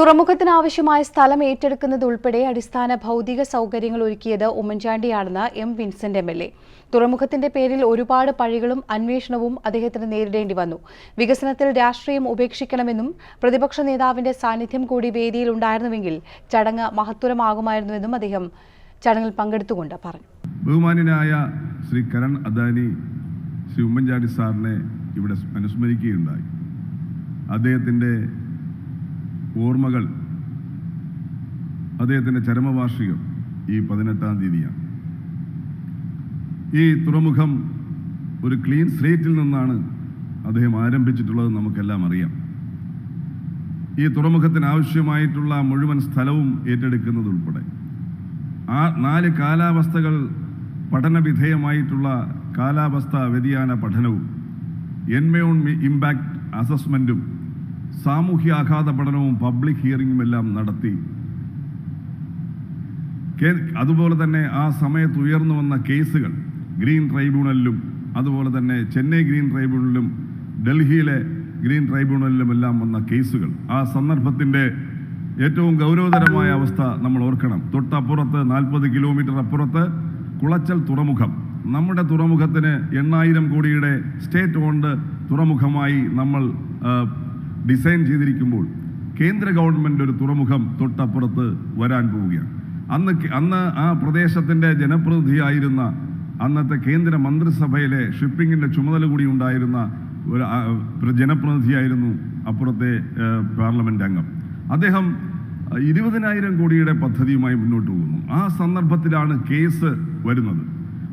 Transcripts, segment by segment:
തുറമുഖത്തിന് ആവശ്യമായ സ്ഥലം ഏറ്റെടുക്കുന്നതുൾപ്പെടെ അടിസ്ഥാന ഭൗതിക സൗകര്യങ്ങൾ ഒരുക്കിയത് ഉമ്മൻചാണ്ടിയാണെന്ന് M Vincent M L A. തുറമുഖത്തിന്റെ പേരിൽ ഒരുപാട് പഴികളും അന്വേഷണവും അദ്ദേഹത്തിന് നേരിടേണ്ടി വന്നു. വികസനത്തിൽ രാഷ്ട്രീയം ഉപേക്ഷിക്കണമെന്നും പ്രതിപക്ഷ നേതാവിന്റെ സാന്നിധ്യം കൂടി വേദിയിൽ ഉണ്ടായിരുന്നുവെങ്കിൽ ചടങ്ങ് മഹത്വരമാകുമായിരുന്നുവെന്നും അദ്ദേഹം ചടങ്ങിൽ പങ്കെടുത്തുകൊണ്ട് പറഞ്ഞു. ബഹുമാന്യനായ ശ്രീ കരൺ അദാനി ശ്രീ ഉമ്മൻചാണ്ടി സാറിനെ ഇവിടെ അനുസ്മരിക്കുകയുണ്ടായി. അദ്ദേഹത്തിന്റെ ഓർമ്മകൾ. അദ്ദേഹത്തിന്റെ ചരമവാർഷികം ഈ പതിനെട്ടാം തീയതിയാണ്. ഈ തുറമുഖം ഒരു ക്ലീൻ സ്ലേറ്റിൽ നിന്നാണ് അദ്ദേഹം ആരംഭിച്ചിട്ടുള്ളത് നമുക്കെല്ലാം അറിയാം. ഈ തുറമുഖത്തിന് ആവശ്യമായിട്ടുള്ള മുഴുവൻ സ്ഥലവും ഏറ്റെടുക്കുന്നത് ഉൾപ്പെടെ. ആ നാല് കാലാവസ്ഥകൾ പഠനവിധേയമായിട്ടുള്ള കാലാവസ്ഥ വ്യതിയാന പഠനവും എൻമയോൺ ഇമ്പാക്ട് അസസ്മെന്റും സാമൂഹ്യാഘാത പഠനവും പബ്ലിക് ഹിയറിങ്ങും എല്ലാം നടത്തി. അതുപോലെ തന്നെ ആ സമയത്ത് ഉയർന്നു വന്ന കേസുകൾ ഗ്രീൻ ട്രൈബ്യൂണലിലും അതുപോലെ തന്നെ ചെന്നൈ ഗ്രീൻ ട്രൈബ്യൂണലിലും ഡൽഹിയിലെ ഗ്രീൻ ട്രൈബ്യൂണലിലും എല്ലാം വന്ന കേസുകൾ. ആ സന്ദർഭത്തിന്റെ ഏറ്റവും ഗൗരവതരമായ അവസ്ഥ നമ്മൾ ഓർക്കണം. തൊട്ടപ്പുറത്ത് നാൽപ്പത് കിലോമീറ്റർ അപ്പുറത്ത് കുളച്ചൽ തുറമുഖം. നമ്മുടെ തുറമുഖത്തിന് എണ്ണായിരം കോടിയുടെ സ്റ്റേറ്റ് ഓൺഡ് തുറമുഖമായി നമ്മൾ ഡിസൈൻ ചെയ്തിരിക്കുമ്പോൾ കേന്ദ്ര ഗവൺമെന്റ് ഒരു തുറമുഖം തൊട്ടപ്പുറത്ത് വരാൻ പോവുകയാണ്. അന്ന് അന്ന് ആ പ്രദേശത്തിന്റെ ജനപ്രതിനിധിയായിരുന്ന അന്നത്തെ കേന്ദ്ര മന്ത്രിസഭയിലെ ഷിപ്പിങ്ങിന്റെ ചുമതല കൂടി ഉണ്ടായിരുന്ന ഒരു ജനപ്രതിനിധിയായിരുന്നു അപ്പുറത്തെ പാർലമെന്റ് അംഗം. അദ്ദേഹം ഇരുപതിനായിരം കോടിയുടെ പദ്ധതിയുമായി മുന്നോട്ട് പോകുന്നു. ആ സന്ദർഭത്തിലാണ് കേസ് വരുന്നത്.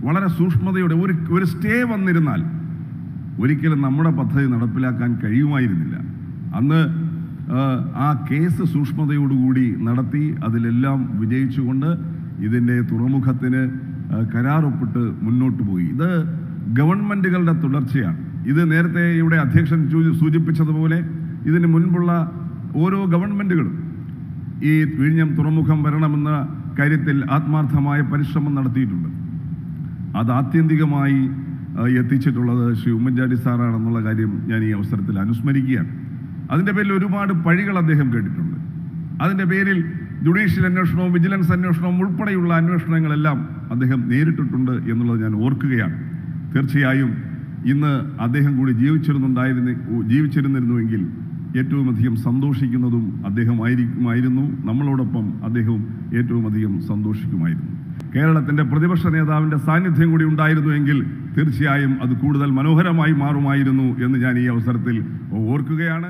വളരെ സൂക്ഷ്മതയോടെ ഒരു ഒരു സ്റ്റേ വന്നിരുന്നാൽ ഒരിക്കലും നമ്മുടെ പദ്ധതി നടപ്പിലാക്കാൻ കഴിയുമായിരുന്നില്ല. അന്ന് ആ, കേസ് സൂക്ഷ്മതയോടുകൂടി നടത്തി അതിലെല്ലാം വിജയിച്ചുകൊണ്ട് ഇതിന്റെ തുറമുഖത്തിന് കരാർ കരാറൊപ്പിട്ട് മുന്നോട്ട് പോയി. ഇത് ഗവൺമെന്റുകളുടെ തുടർച്ചയാണ്. ഇത് നേരത്തെ ഇവിടെ അധ്യക്ഷൻ സൂചിപ്പിച്ചതുപോലെ ഇതിന് മുൻപുള്ള ഓരോ ഗവൺമെന്റുകളും ഈ വിഴിഞ്ഞം തുറമുഖം വരണമെന്ന കാര്യത്തിൽ ആത്മാർത്ഥമായ പരിശ്രമം നടത്തിയിട്ടുണ്ട്. അത് ആത്യന്തികമായി എത്തിച്ചിട്ടുള്ളത് ശ്രീ ഉമ്മൻചാണ്ടി സാറാണെന്നുള്ള കാര്യം ഞാൻ ഈ അവസരത്തിൽ അനുസ്മരിക്കുകയാണ്. അതിന്റെ പേരിൽ ഒരുപാട് പഴികൾ അദ്ദേഹം കേട്ടിട്ടുണ്ട്. അതിന്റെ പേരിൽ ജുഡീഷ്യൽ അന്വേഷണവും വിജിലൻസ് അന്വേഷണവും ഉൾപ്പെടെയുള്ള അന്വേഷണങ്ങളെല്ലാം അദ്ദേഹം നേരിട്ടിട്ടുണ്ട് എന്നുള്ളത് ഞാൻ ഓർക്കുകയാണ്. തീർച്ചയായും ഇന്ന് അദ്ദേഹം കൂടി ജീവിച്ചിരുന്നുണ്ടായിരുന്ന ജീവിച്ചിരുന്നിരുന്നുവെങ്കിൽ ഏറ്റവും അധികം സന്തോഷിക്കുന്നതും അദ്ദേഹമായിരിക്കുമായിരുന്നു. നമ്മളോടൊപ്പം അദ്ദേഹവും ഏറ്റവും അധികം സന്തോഷിക്കുമായിരുന്നു. കേരളത്തിന്റെ പ്രതിപക്ഷ നേതാവിന്റെ സാന്നിധ്യം കൂടി ഉണ്ടായിരുന്നുവെങ്കിൽ തീർച്ചയായും അത് കൂടുതൽ മനോഹരമായി മാറുമായിരുന്നു എന്ന് ഞാൻ ഈ അവസരത്തിൽ ഓർക്കുകയാണ്.